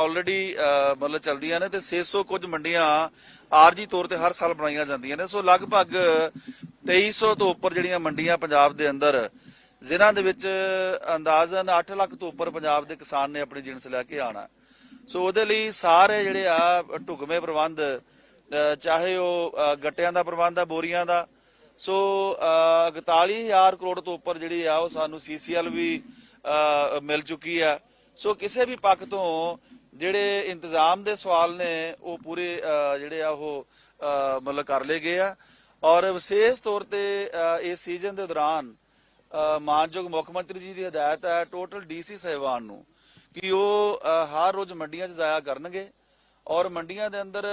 Already ਮਤਲਬ ਚਲਦੀਆਂ ਨੇ ਤੇ 600 ਕੁਝ ਮੰਡੀਆਂ ਆਰਜੀ ਤੌਰ ਤੇ ਹਰ ਸਾਲ ਬਣਾਈਆਂ ਜਾਂਦੀਆਂ ਨੇ। ਸੋ ਲਗਭਗ 2300 ਤੋਂ ਉੱਪਰ ਜਿਹੜੀਆਂ ਮੰਡੀਆਂ ਪੰਜਾਬ ਦੇ ਅੰਦਰ ਜ਼ਿਲ੍ਹਾ ਦੇ ਵਿੱਚ ਅੰਦਾਜ਼ਨ 8 ਲੱਖ ਤੋਂ ਉੱਪਰ ਪੰਜਾਬ ਦੇ ਕਿਸਾਨ ਨੇ ਆਪਣੀ ਜਿਣਸ ਲੈ ਕੇ ਆਣਾ ਸੋ ਉਹਦੇ ਲਈ ਸਾਰੇ ਜਿਹੜੇ ਆ ਢੁਕਵੇਂ ਪ੍ਰਬੰਧ ਚਾਹੇ ਉਹ ਗੱਟਿਆਂ ਦਾ ਪ੍ਰਬੰਧ ਆ ਬੋਰੀਆਂ ਦਾ। ਸੋ ਅ, 41000 ਕਰੋੜ ਤੋਂ ਉੱਪਰ ਜਿਹੜੀ ਆ ਉਹ ਸਾਨੂੰ ਸੀਸੀਐਲ ਵੀ ਮਿਲ ਚੁੱਕੀ ਆ। ਸੋ ਕਿਸੇ ਵੀ ਪੱਖ ਤੋਂ ਜਿਹੜੇ ਇੰਤਜ਼ਾਮ ਦੇ ਸਵਾਲ ਨੇ, ਉਹ ਪੂਰੇ ਜਿਹੜੇ ਆ ਉਹ ਮਤਲਬ ਕਰ ਲਏ ਗਏ ਆ। ਔਰ ਵਿਸ਼ੇਸ਼ ਤੌਰ ਤੇ ਇਸ ਸੀਜ਼ਨ ਦੇ ਦੌਰਾਨ ਮਾਨਯੋਗ ਮੁੱਖ ਮੰਤਰੀ ਜੀ ਦੀ ਹਦਾਇਤ ਹੈ ਟੋਟਲ ਡੀਸੀ ਸਹਿਬਾਨ ਨੂੰ ਕਿ ਉਹ ਹਰ ਰੋਜ਼ ਮੰਡੀਆਂ 'ਚ ਜਾਇਆ ਕਰਨਗੇ। ਔਰ ਮੰਡੀਆਂ ਦੇ ਅੰਦਰ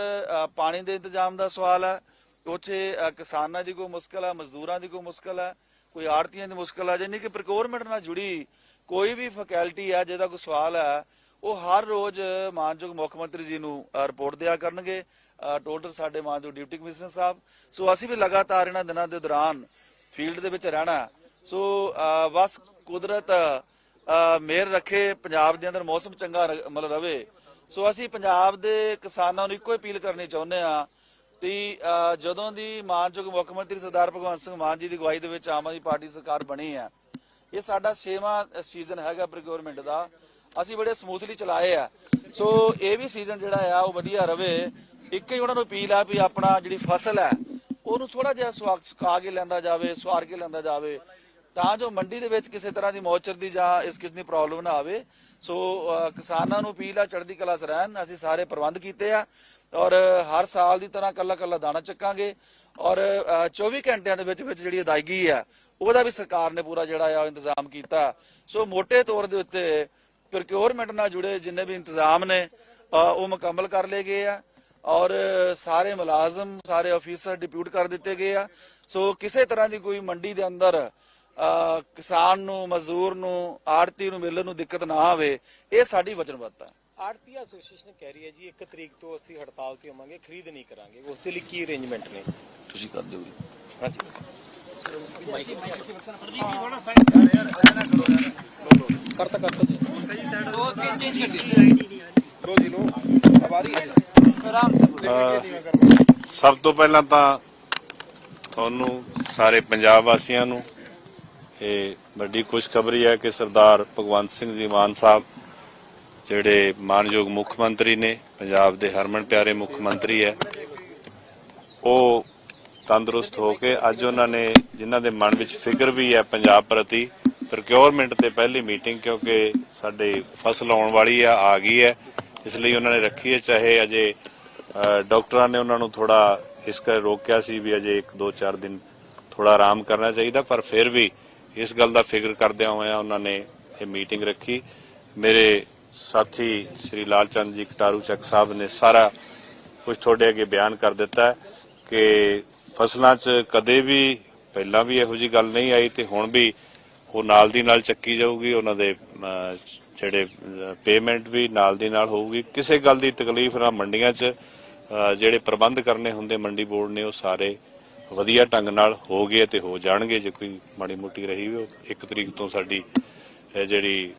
ਪਾਣੀ ਦੇ ਇੰਤਜ਼ਾਮ ਦਾ ਸਵਾਲ ਹੈ। ਉੱਥੇ ਕਿਸਾਨਾਂ ਦੀ ਕੋਈ ਮੁਸ਼ਕਲ ਹੈ, ਮਜ਼ਦੂਰਾਂ ਦੀ ਕੋਈ ਮੁਸ਼ਕਲ ਹੈ, ਕੋਈ ਆੜਤੀਆਂ ਦੀ ਮੁਸ਼ਕਲ ਹੈ ਜਾਨੀ ਕਿ ਪ੍ਰੋਕਿਉਰਮੈਂਟ ਨਾਲ ਜੁੜੀ ਕੋਈ ਵੀ ਫੈਕਲਟੀ ਆ ਜਿਹਦਾ ਕੋਈ ਸਵਾਲ ਹੈ ਉਹ ਹਰ ਰੋਜ਼ ਮਾਨਯੋਗ ਮੁੱਖ ਮੰਤਰੀ ਜੀ ਨੂੰ ਰਿਪੋਰਟ ਦਿਆ ਕਰਨਗੇ। ਟੋਟਲ ਸਾਡੇ ਮਾਨਯੋਗ ਡਿਪਟੀ ਕਮਿਸ਼ਨਰ ਸਾਹਿਬ। ਸੋ ਅਸੀਂ ਵੀ ਲਗਾਤਾਰ ਇਹਨਾਂ ਦਿਨਾਂ ਦੇ ਦੌਰਾਨ ਫੀਲਡ ਦੇ ਵਿੱਚ ਰਹਿਣਾ। ਸੋ ਬਸ ਕੁਦਰਤ ਅ, ਰੱਖੇ ਪੰਜਾਬ ਦੇ ਅੰਦਰ ਮੌਸਮ ਚੰਗਾ ਮਤਲਬ ਰਵੇ। ਸੋ ਅਸੀਂ ਪੰਜਾਬ ਦੇ ਕਿਸਾਨਾਂ ਨੂੰ ਇੱਕੋ ਅਪੀਲ ਕਰਨੀ ਚਾਹੁੰਦੇ ਆ ਕਿ ਜਦੋਂ ਦੀ ਮਾਨਯੋਗ ਮੁੱਖ ਮੰਤਰੀ ਸਰਦਾਰ ਭਗਵੰਤ ਸਿੰਘ ਮਾਨ ਜੀ ਦੀ ਅਗਵਾਈ ਦੇ ਵਿੱਚ ਆਮ ਆਦਮੀ ਪਾਰਟੀ ਸਰਕਾਰ ਬਣੀ ਹੈ ਇਹ ਸਾਡਾ 6ਵਾਂ ਸੀਜ਼ਨ ਹੈਗਾ ਪ੍ਰੋਕਿਉਰਮੈਂਟ ਦਾ। ਅਸੀਂ ਬੜੇ ਸਮੂਥਲੀ ਚਲਾਏ ਆ। ਸੋ ਇਹ ਵੀ ਸੀਜ਼ਨ ਜਿਹੜਾ ਆ ਉਹ ਵਧੀਆ ਰਵੇ। ਇੱਕ ਹੀ ਉਹਨਾਂ ਨੂੰ ਅਪੀਲ ਆ ਵੀ ਆਪਣਾ ਜਿਹੜੀ ਫਸਲ ਹੈ ਉਹਨੂੰ ਥੋੜਾ ਜਿਹਾ ਸੁਆਗ ਸੁਕਾ ਕੇ ਲੈਂਦਾ ਜਾਵੇ ਸਵਾਰ ਕੇ ਲੈਂਦਾ ਜਾਵੇ। ਤਾਂ ਜੋ ਮੰਡੀ ਦੇ ਵਿੱਚ ਕਿਸੇ ਤਰ੍ਹਾਂ ਦੀ ਮੌਚਰ ਦੀ ਜਾਂ ਇਸ ਕਿਸਮ ਦੀ ਪ੍ਰੋਬਲਮ ਨਾ ਆਵੇ। ਸੋ ਕਿਸਾਨਾਂ ਨੂੰ ਅਪੀਲ ਆ ਚੜ੍ਹਦੀ ਕਲਾ 'ਚ ਅਸੀਂ ਸਾਰੇ ਪ੍ਰਬੰਧ ਕੀਤੇ ਆ। ਔਰ ਹਰ ਸਾਲ ਦੀ ਤਰ੍ਹਾਂ ਕੱਲਾ ਕੱਲਾ ਦਾਣਾ ਚੱਕਾਂਗੇ। ਔਰ ਅ, 24 ਘੰਟਿਆਂ ਦੇ ਵਿੱਚ ਵਿੱਚ ਜਿਹੜੀ ਅਦਾਇਗੀ ਆ ਉਹਦਾ ਵੀ ਸਰਕਾਰ ਨੇ ਪੂਰਾ ਜਿਹੜਾ ਆ ਇੰਤਜ਼ਾਮ ਕੀਤਾ। ਸੋ ਮੋٹے ਤੌਰ ਦੇ ਉੱਤੇ ਪ੍ਰੋਕਿਉਰਮੈਂਟ ਨਾਲ ਜੁੜੇ ਜਿੰਨੇ ਵੀ ਇੰਤਜ਼ਾਮ ਨੇ ਉਹ ਮੁਕੰਮਲ ਕਰ ਲਏ ਗਏ ਆ ਔਰ ਸਾਰੇ ਮੁਲਾਜ਼ਮ ਸਾਰੇ ਅਫੀਸਰ ਡਿਪਿਊਟ ਕਰ ਦਿੱਤੇ ਗਏ ਆ। ਸੋ ਕਿਸੇ ਤਰ੍ਹਾਂ ਦੀ ਕੋਈ ਮੰਡੀ ਦੇ ਅੰਦਰ ਕਿਸਾਨ ਨੂੰ ਮਜ਼ਦੂਰ ਨੂੰ ਆੜਤੀ ਨੂੰ ਮਿਲਣ ਨੂੰ ਦਿੱਕਤ ਨਾ ਆਵੇ ਇਹ ਸਾਡੀ ਵਚਨਬੱਧਤਾ ਹੈ ਆੜਤੀ ਐਸੋਸੀਏਸ਼ਨ ਕਹਿ ਰਹੀ ਹੈ ਜੀ 1 ਤਰੀਕ ਤੋਂ ਅਸੀਂ ਹੜਤਾਲ ਤੇ ਹੋਵਾਂਗੇ ਖਰੀਦ ਨਹੀਂ ਕਰਾਂਗੇ। ਉਸ ਦੇ ਲਈ ਕੀ ਅਰੇਂਜਮੈਂਟ ਨੇ? ਤੁਸੀਂ ਕਰ ਦਿਓ ਹਾਂਜੀ। ਕਰਤਾ ਕਰਤਾ ਜੀ। ਸਭ ਤੋਂ ਪਹਿਲਾਂ ਤਾਂ ਤੁਹਾਨੂੰ ਸਾਰੇ ਪੰਜਾਬ ਵਾਸੀਆਂ ਨੂੰ ਇਹ ਵੱਡੀ ਖੁਸ਼ਖਬਰੀ ਹੈ ਕਿ ਸਰਦਾਰ ਭਗਵੰਤ ਸਿੰਘ ਜੀ ਮਾਨ ਸਾਹਿਬ, ਜਿਹੜੇ ਮਾਨਯੋਗ ਮੁੱਖ ਮੰਤਰੀ ਨੇ, ਪੰਜਾਬ ਦੇ ਹਰਮਨ ਪਿਆਰੇ ਮੁੱਖ ਮੰਤਰੀ ਹੈ, ਉਹ ਤੰਦਰੁਸਤ ਹੋ ਕੇ ਅੱਜ ਉਹਨਾਂ ਨੇ ਜਿਨ੍ਹਾਂ ਦੇ ਮਨ ਵਿੱਚ ਫਿਕਰ ਵੀ ਹੈ ਪੰਜਾਬ ਪ੍ਰਤੀ ਪ੍ਰੋਕਿਉਰਮੈਂਟ ਤੇ ਪਹਿਲੀ ਮੀਟਿੰਗ ਕਿਉਂਕਿ ਸਾਡੇ ਫਸਲ ਆਉਣ ਵਾਲੀ ਆ ਆ ਗਈ ਹੈ। ਇਸ ਲਈ ਉਹਨਾਂ ਨੇ ਰੱਖੀ ਹੈ, ਚਾਹੇ ਅਜੇ ਡਾਕਟਰਾਂ ਨੇ ਉਹਨਾਂ ਨੂੰ ਥੋੜਾ ਇਸ ਕਰ ਰੋਕਿਆ ਸੀ ਵੀ ਅਜੇ 1 2 4 ਦਿਨ ਥੋੜਾ ਆਰਾਮ ਕਰਨਾ ਚਾਹੀਦਾ, ਪਰ ਫਿਰ ਵੀ ਇਸ ਗੱਲ ਦਾ ਫਿਕਰ ਕਰਦਿਆਂ ਹੋਇਆਂ ਉਹਨਾਂ ਨੇ ਇਹ ਮੀਟਿੰਗ ਰੱਖੀ। ਮੇਰੇ ਸਾਥੀ ਸ਼੍ਰੀ ਲਾਲਚੰਦ ਜੀ ਕਟਾਰੂ ਚੱਕ ਸਾਹਿਬ ਨੇ ਸਾਰਾ ਕੁਝ ਤੁਹਾਡੇ ਅੱਗੇ ਬਿਆਨ ਕਰ ਦਿੱਤਾ ਕਿ ਫਸਲਾਂ 'ਚ ਕਦੇ ਵੀ, ਪਹਿਲਾਂ ਵੀ ਇਹੋ ਜੀ ਗੱਲ ਨਹੀਂ ਆਈ ਤੇ ਹੁਣ ਵੀ ਉਹ ਨਾਲ ਦੀ ਨਾਲ ਚੱਕੀ ਜਾਊਗੀ ਉਹਨਾਂ ਦੇ ਜਿਹੜੇ ਪੇਮੈਂਟ ਵੀ ਨਾਲ ਦੀ ਨਾਲ ਹੋਊਗੀ। ਕਿਸੇ ਗੱਲ ਦੀ ਤਕਲੀਫ ਨਾ ਮੰਡੀਆਂ 'ਚ ਜਿਹੜੇ ਪ੍ਰਬੰਧ ਕਰਨੇ ਹੁੰਦੇ ਮੰਡੀ ਬੋਰਡ ਨੇ ਉਹ ਸਾਰੇ ਵਧੀਆ ਢੰਗ ਨਾਲ ਹੋ ਗਏ ਤੇ ਹੋ ਜਾਣਗੇ। ਜੇ ਕੋਈ ਮਾੜੀ ਮੋਟੀ ਰਹੀ ਵੀ ਉਹ ਇੱਕ ਤਰੀਕ ਤੋਂ ਸਾਡੀ ਜਿਹੜੀ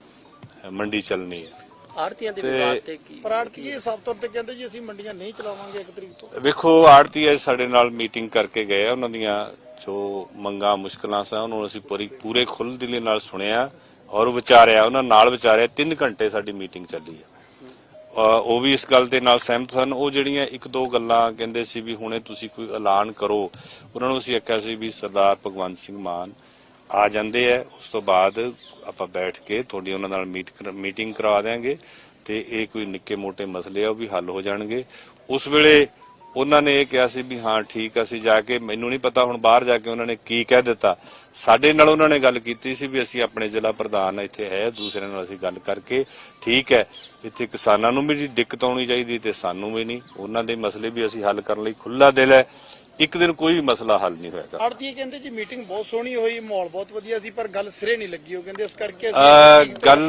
ਮੰਡੀ ਚੱਲਣੀ ਹੈ। ਆੜਤੀਆਂ ਦੇ ਵਿਵਾਦ ਤੇ ਕੀ? ਪਰ ਆੜਤੀਏ ਸਾਫ਼ ਤੌਰ ਤੇ ਕਹਿੰਦੇ ਜੀ ਅਸੀਂ ਮੰਡੀਆਂ ਨਹੀਂ ਚਲਾਵਾਂਗੇ ਇੱਕ ਤਰੀਕ ਤੋਂ। ਵੇਖੋ ਆੜਤੀਏ ਸਾਡੇ ਨਾਲ ਮੀਟਿੰਗ ਕਰਕੇ ਗਏ ਆ ਉਹਨਾਂ ਦੀਆਂ ਜੋ ਮੰਗਾਂ, ਮੁਸ਼ਕਲਾਂ ਸਨ ਉਹਨਾਂ ਨੂੰ ਅਸੀਂ ਪੂਰੀ, ਪੂਰੇ ਖੁੱਲ੍ਹ ਦਿਲੀ ਨਾਲ ਸੁਣਿਆ ਔਰ ਵਿਚਾਰਿਆ, ਉਹਨਾਂ ਨਾਲ ਵਿਚਾਰਿਆ 3 ਘੰਟੇ ਸਾਡੀ ਮੀਟਿੰਗ ਚੱਲੀ ਆ। ਉਹ ਵੀ ਇਸ ਗੱਲ ਦੇ ਨਾਲ ਸਹਿਮਤ ਸਨ। ਉਹ ਜਿਹੜੀਆਂ ਇੱਕ ਦੋ ਗੱਲਾਂ ਕਹਿੰਦੇ ਸੀ ਵੀ ਹੁਣੇ ਤੁਸੀਂ ਕੋਈ ਐਲਾਨ ਕਰੋ, ਉਹਨਾਂ ਨੂੰ ਅਸੀਂ ਆਖਿਆ ਸੀ ਵੀ ਸਰਦਾਰ ਭਗਵੰਤ ਸਿੰਘ ਮਾਨ ਆ ਜਾਂਦੇ ਆ। ਉਸ ਤੋਂ ਬਾਅਦ ਆਪਾਂ ਬੈਠ ਕੇ ਤੁਹਾਡੀ ਉਹਨਾਂ ਨਾਲ ਮੀਟ ਮੀਟਿੰਗ ਕਰਵਾ ਦਿਆਂਗੇ ਤੇ ਇਹ ਕੋਈ ਨਿੱਕੇ ਮੋਟੇ ਮਸਲੇ ਆ, ਉਹ ਵੀ ਹੱਲ ਹੋ ਜਾਣਗੇ। ਉਸ ਵੇਲੇ ਉਹਨਾਂ ਨੇ ਇਹ ਕਿਹਾ ਸੀ ਵੀ ਹਾਂ ਠੀਕ ਅਸੀਂ ਜਾ ਕੇ ਮੈਨੂੰ ਨਹੀਂ ਪਤਾ ਹੁਣ ਬਾਹਰ ਜਾ ਕੇ ਉਹਨਾਂ ਨੇ ਕੀ ਕਹਿ ਦਿੱਤਾ। ਸਾਡੇ ਨਾਲ ਉਹਨਾਂ ਨੇ ਗੱਲ ਕੀਤੀ ਸੀ ਵੀ ਅਸੀਂ ਆਪਣੇ ਜ਼ਿਲ੍ਹਾ ਪ੍ਰਧਾਨ ਇੱਥੇ ਹੈ ਦੂਸਰੇ ਨਾਲ ਅਸੀਂ ਗੱਲ ਕਰਕੇ ਠੀਕ ਹੈ। ਇੱਥੇ ਕਿਸਾਨਾਂ ਨੂੰ ਵੀ ਦਿੱਕਤ ਆਉਣੀ ਚਾਹੀਦੀ ਤੇ ਸਾਨੂੰ ਵੀ ਨਹੀਂ। ਉਹਨਾਂ ਦੇ ਮਸਲੇ ਵੀ ਅਸੀਂ ਹੱਲ ਕਰਨ ਲਈ ਖੁੱਲਾ ਦਿਲ ਹੈ। ਇੱਕ ਦਿਨ ਕੋਈ ਵੀ ਮਸਲਾ ਹੱਲ ਨਹੀਂ ਹੋਏਗਾ। ਆੜਤੀਏ ਕਹਿੰਦੇ ਜੀ ਮੀਟਿੰਗ ਬਹੁਤ ਸੋਹਣੀ ਹੋਈ ਮਾਹੌਲ ਬਹੁਤ ਵਧੀਆ ਸੀ ਪਰ ਗੱਲ ਸਿਰੇ ਨਹੀਂ ਲੱਗੀ। ਉਹ ਕਹਿੰਦੇ ਇਸ ਕਰਕੇ ਗੱਲ।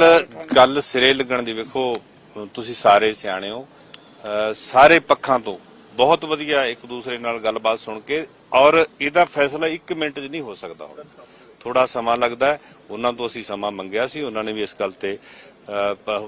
ਗੱਲ ਸਿਰੇ ਲੱਗਣ ਦੀ ਵੇਖੋ ਤੁਸੀਂ ਸਾਰੇ ਸਿਆਣੇ ਹੋ। ਸਾਰੇ ਪੱਖਾਂ ਤੋਂ ਬਹੁਤ ਵਧੀਆ ਇੱਕ ਦੂਸਰੇ ਨਾਲ ਗੱਲਬਾਤ ਸੁਣ ਕੇ ਔਰ ਇਹਦਾ ਫੈਸਲਾ 1 ਮਿੰਟ 'ਚ ਨਹੀਂ ਹੋ ਸਕਦਾ ਹੁਣ। ਥੋੜਾ ਸਮਾਂ ਲੱਗਦਾ ਹੈ। ਉਹਨਾਂ ਤੋਂ ਅਸੀਂ ਸਮਾਂ ਮੰਗਿਆ ਸੀ ਉਹਨਾਂ ਨੇ ਵੀ ਇਸ ਗੱਲ ਤੇ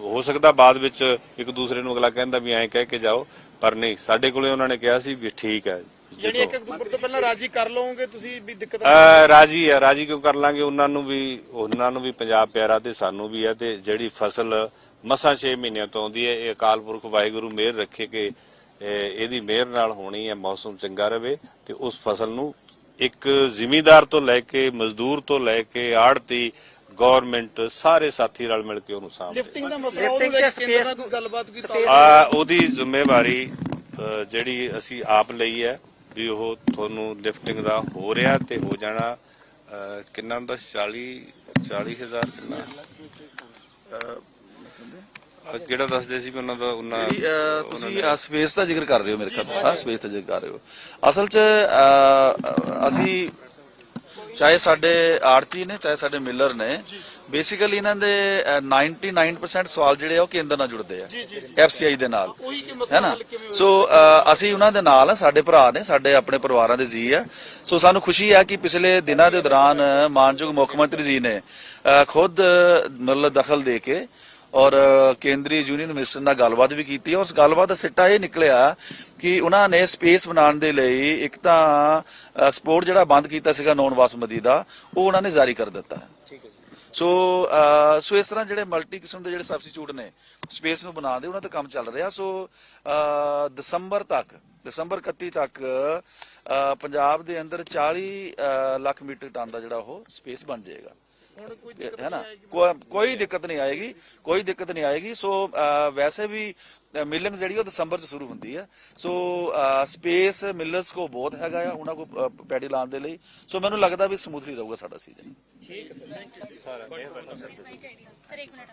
ਹੋ ਸਕਦਾ ਬਾਅਦ ਵਿੱਚ ਇੱਕ ਦੂਸਰੇ ਨੂੰ ਅਗਲਾ ਕਹਿੰਦਾ ਵੀ ਐਂ ਕਹਿ ਕੇ ਜਾਓ ਪਰ ਨਹੀਂ ਸਾਡੇ ਕੋਲੇ ਉਹਨਾਂ ਨੇ ਕਿਹਾ ਸੀ ਵੀ ਠੀਕ ਹੈ ਜਿਹੜੀ ਜਦੋਂ- 1 ਅਕਤੂਬਰ ਤੋਂ ਪਹਿਲਾਂ ਰਾਜੀ ਕਰ ਲਓਗੇ ਤੁਸੀਂ ਵੀ ਦਿੱਕਤ ਰਾਜੀ ਆ ਰਾਜੀ ਕਿਉਂ ਕਰ ਲਾਂਗੇ? ਉਹਨਾਂ ਨੂੰ ਵੀ ਉਹਨਾਂ ਨੂੰ ਵੀ ਪੰਜਾਬ ਪਿਆਰਾ ਤੇ ਸਾਨੂੰ ਵੀ ਆ ਤੇ ਜਿਹੜੀ ਫਸਲ ਮਸਾਂ 6 ਮਹੀਨਿਆਂ ਤੋਂ ਆਉਂਦੀ ਹੈ ਇਹ ਅਕਾਲ ਪੁਰਖ ਵਾਹਿਗੁਰੂ ਮਿਹਰ ਰੱਖੇ ਕਿ ਇਹਦੀ ਮਿਹਰ ਨਾਲ ਹੋਣੀ ਹੈ ਮੌਸਮ ਚੰਗਾ ਰਵੇ ਤੇ ਉਸ ਫਸਲ ਨੂੰ ਇੱਕ ਜ਼ਿਮੀਂਦਾਰ ਤੋਂ ਲੈ ਕੇ ਮਜ਼ਦੂਰ ਤੋਂ ਲੈ ਕੇ ਆੜਤੀ ਗਵਰਨਮੈਂਟ ਸਾਰੇ ਸਾਥੀ ਰਲ ਮਿਲ ਕੇ ਉਹਨੂੰ ਸਾਂਭ ਲਿਫਟਿੰਗ ਦਾ ਮਸਲਾ ਉਹਨੂੰ ਲੈ ਕੇ ਕੇਂਦਰ ਨਾਲ ਕੋਈ ਗੱਲਬਾਤ ਕੀਤੀ? ਆ ਉਹਦੀ ਜ਼ਿੰਮੇਵਾਰੀ ਜਿਹੜੀ ਅਸੀਂ ਆਪ ਲਈ ਹੈ ਵੀ ਉਹ ਤੁਹਾਨੂੰ ਲਿਫਟਿੰਗ ਦਾ ਹੋ ਰਿਹਾ ਤੇ ਹੋ ਜਾਣਾ ਕਿੰਨਾ ਦਾ? 40 40000 ਕਿੰਨਾ? ਕਿਹੜਾ ਦੱਸਦੇ ਸੀ ਵੀ ਉਹਨਾਂ ਦਾ ਉਹਨਾਂ ਜਿਹੜੀ, ਅਹ, ਤੁਸੀਂ ਸਪੇਸ ਦਾ ਜ਼ਿਕਰ ਕਰ ਰਹੇ ਹੋ ਮੇਰੇ ਖਿਆਲ ਤੋਂ ਹਾਂ ਸਪੇਸ ਦਾ ਜ਼ਿਕਰ ਕਰ ਰਹੇ ਹੋ। ਅਸਲ 'ਚ ਅਹ, ਅਸੀਂ ਚਾਹੇ ਸਾਡੇ ਆੜਤੀ ਨੇ ਚਾਹੇ ਸਾਡੇ ਮਿਲਰ ਨੇ ਬੇਸਿਕਲੀ ਇਹਨਾਂ ਦੇ ਅਹ, 99% ਸਵਾਲ ਜਿਹੜੇ ਆ ਉਹ ਕੇਂਦਰ ਨਾਲ ਜੁੜਦੇ ਆ। ਐਫਸੀਆਈ ਦੇ ਨਾਲ। ਹੈ ਨਾ? ਸੋ ਅਸੀਂ ਉਹਨਾਂ ਦੇ ਨਾਲ ਆ ਸਾਡੇ ਭਰਾ ਨੇ ਸਾਡੇ ਆਪਣੇ ਪਰਿਵਾਰਾਂ ਦੇ ਜੀ ਆ। ਸੋ ਸਾਨੂੰ ਖੁਸ਼ੀ ਹੈ ਕਿ ਪਿਛਲੇ ਦਿਨਾਂ ਦੇ ਦੌਰਾਨ ਮਾਨਯੋਗ ਮੁੱਖ ਮੰਤਰੀ ਜੀ ਨੇ ਖੁਦ ਮਤਲਬ ਦਖਲ ਦੇ ਕੇ ਔਰ ਕੇਂਦਰੀ ਯੂਨੀਅਨ ਮਿਨਿਸਟਰ ਨਾਲ ਗੱਲਬਾਤ ਵੀ ਕੀਤੀ। ਔਰ ਉਸ ਗੱਲਬਾਤ ਦਾ ਸਿੱਟਾ ਇਹ ਨਿਕਲਿਆ ਕਿ ਉਹਨਾਂ ਨੇ ਸਪੇਸ ਬਣਾਉਣ ਦੇ ਲਈ ਇੱਕ ਤਾਂ ਐਕਸਪੋਰਟ ਜਿਹੜਾ ਬੰਦ ਕੀਤਾ ਸੀਗਾ ਨੌਨ ਬਾਸਮਤੀ ਦਾ ਉਹ ਉਹਨਾਂ ਨੇ ਜਾਰੀ ਕਰ ਦਿੱਤਾ। ਠੀਕ ਹੈ ਸੋ ਸੋ ਇਸ ਤਰ੍ਹਾਂ ਜਿਹੜੇ ਮਲਟੀ ਕਿਸਮ ਦੇ ਜਿਹੜੇ ਸਬਸਟੀਟਿਊਟ ਨੇ ਸਪੇਸ ਨੂੰ ਬਣਾਉਣ ਦੇ ਉਹਨਾਂ ਤੇ ਕੰਮ ਚੱਲ ਰਿਹਾ। ਸੋ ਦਸੰਬਰ ਤੱਕ ਦਸੰਬਰ 31 ਤੱਕ ਪੰਜਾਬ ਦੇ ਅੰਦਰ 40 ਅਹ, ਲੱਖ ਮੀਟਰ ਟਨ ਦਾ ਜਿਹੜਾ ਉਹ ਸਪੇਸ ਬਣ ਜਾਏਗਾ। ਹੈ ਨਾ? ਕੋਈ ਕੋਈ ਦਿੱਕਤ ਨਹੀਂ ਆਏਗੀ ਕੋਈ ਦਿੱਕਤ ਨਹੀਂ ਆਏਗੀ। ਸੋ ਵੈਸੇ ਵੀ ਮਿਲਿੰਗ ਜਿਹੜੀ ਉਹ ਦਸੰਬਰ ਚ ਸ਼ੁਰੂ ਹੁੰਦੀ ਹੈ। ਸੋ ਸਪੇਸ ਮਿਲਰਸ ਕੋ ਬਹੁਤ ਹੈਗਾ ਆ ਉਹਨਾਂ ਕੋ ਪੈਡੀ ਲਾਉਣ ਦੇ ਲਈ। ਸੋ ਮੈਨੂੰ ਲੱਗਦਾ ਵੀ ਸਮੂਥਲੀ ਰਹੂਗਾ ਸਾਡਾ ਸੀਜ਼ਨ ਸਰ ਇੱਕ ਮਿੰਟ